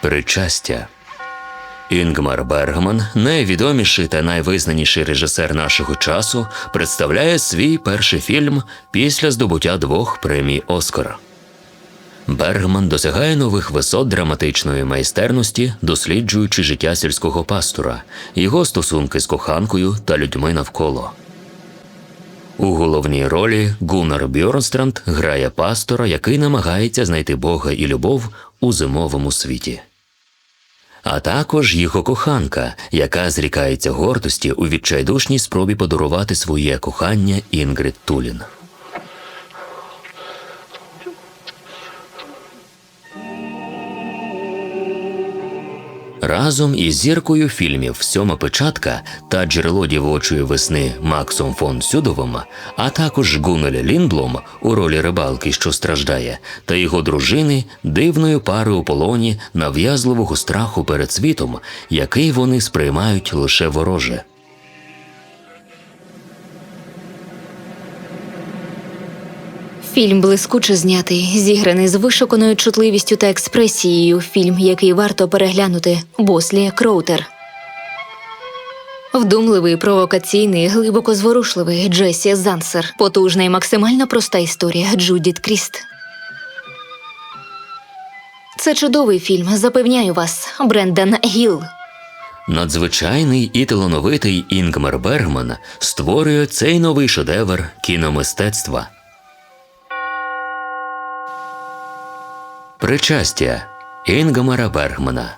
Причастя. Інгмар Бергман, найвідоміший та найвизнаніший режисер нашого часу, представляє свій перший фільм після здобуття двох премій Оскара. Бергман досягає нових висот драматичної майстерності, досліджуючи життя сільського пастора, його стосунки з коханкою та людьми навколо. У головній ролі Гуннар Бьорнстранд грає пастора, який намагається знайти Бога і любов у зимовому світі. А також його коханка, яка зрікається гордості у відчайдушній спробі подарувати своє кохання Інгрид Тулін. Разом із зіркою фільмів Сьома печатка та джерело дівочої весни Максом фон Сюдовим, а також Гунель Лінблом у ролі рибалки, що страждає, та його дружини дивною пари у полоні нав'язливого страху перед світом, який вони сприймають лише вороже. Фільм блискуче знятий, зіграний з вишуканою чутливістю та експресією. Фільм, який варто переглянути Бослі Кроутер. Вдумливий, провокаційний, глибоко зворушливий Джесі Зансер. Потужна і максимально проста історія Джудіт Кріст. Це чудовий фільм, запевняю вас, Брендан Гіл. Надзвичайний і талановитий Інгмар Бергман створює цей новий шедевр кіномистецтва. Причастя Інгмара Бергмана